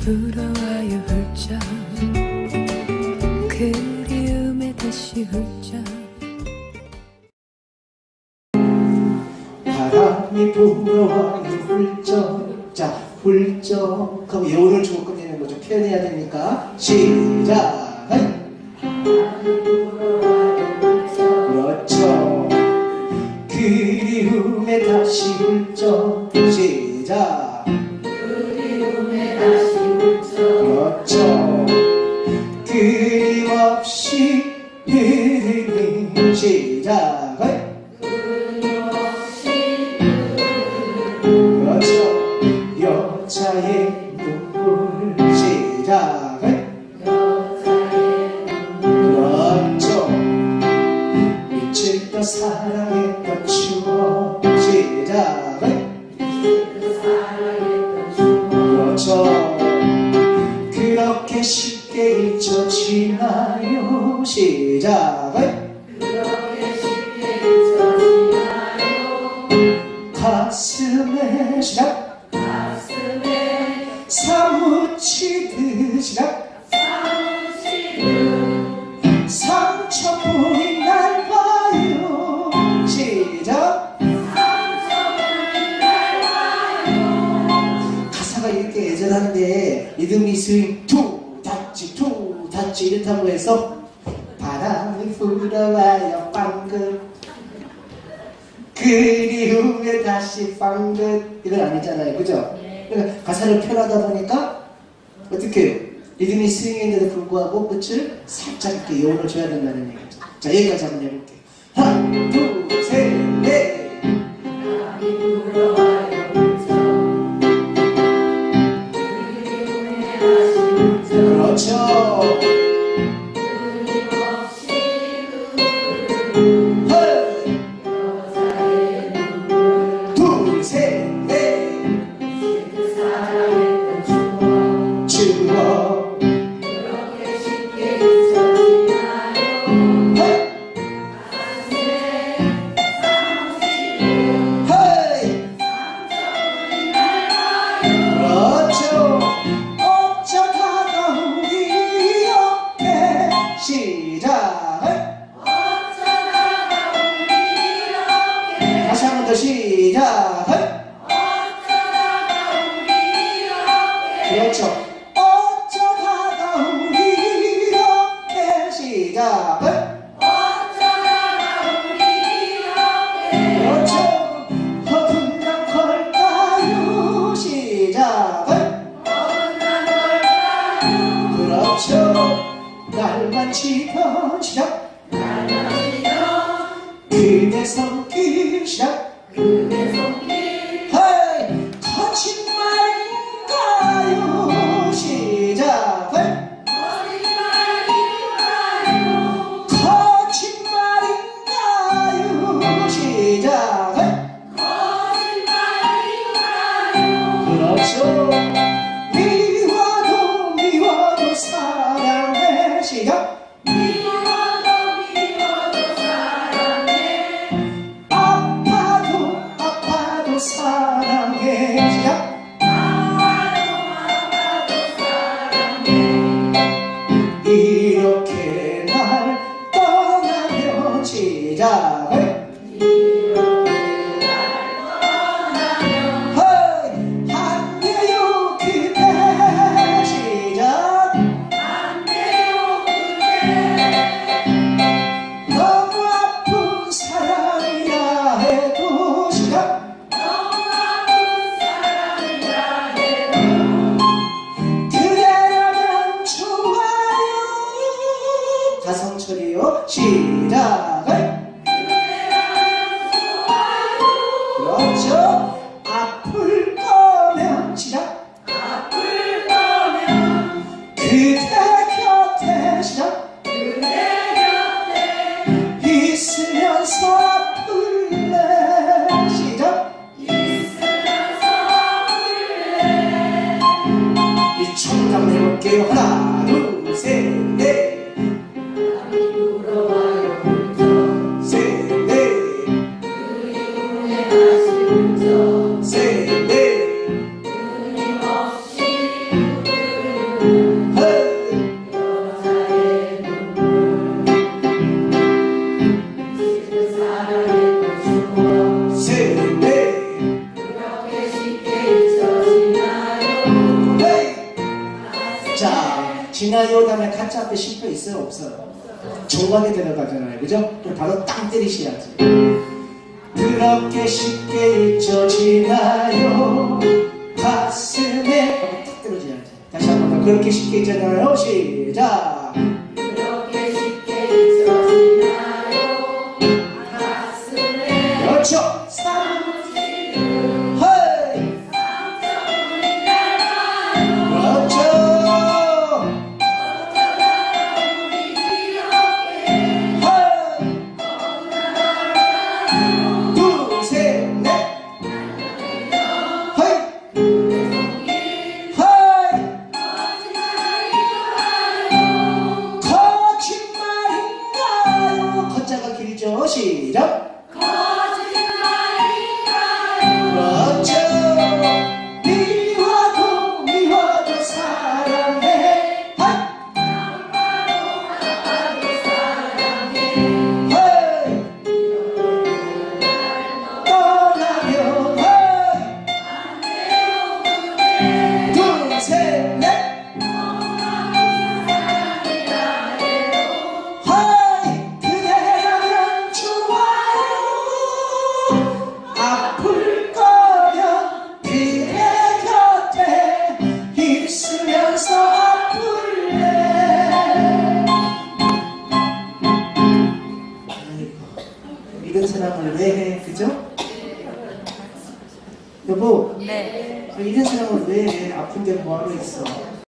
불어와요 훌쩍. 그리움에 다시 훌쩍. 바람이 불어와요 훌쩍. 자 훌쩍 하고 여운을 주고 끝내는 거죠. 표현해야 되니까. 시작 그렇죠. 그리움에 다시 훌쩍. 시작 사랑했던 추억 시작 그렇죠 그렇게 쉽게 잊혀지나요? 시작 리듬이 스윙 투 닫지 투 닫지 이렇다고 해서 바람이 불어와요 빵긋. 그리움에 다시 빵긋. 이건 아니잖아요 그죠? 그러니까 가사를 표현하다 보니까 어떻게? 리듬이 스윙인데도 불구하고 끝을 살짝 이렇게 여운을 줘야 된다는 얘기죠. 자 여기까지 한번 해볼게요. 하나 둘셋넷 그 시작 그렇죠 허분한 걸까요 시작 그렇죠. 날만 시작 그대 손길 시작 지나요 다음에 가짜 앞에 쉼표 있어요 없어요? 정각에 들어가잖아요 그죠? 그럼 바로 땅 때리셔야지. 그렇게 쉽게 잊혀지나요? 가슴에 탁 때려줘야지. 다시 한 번 더. 그렇게 쉽게 잊잖아요? 시작 사랑을 왜해 그죠? 여보 네. 이런 사랑을 왜 해? 아픈데 뭐하러 있어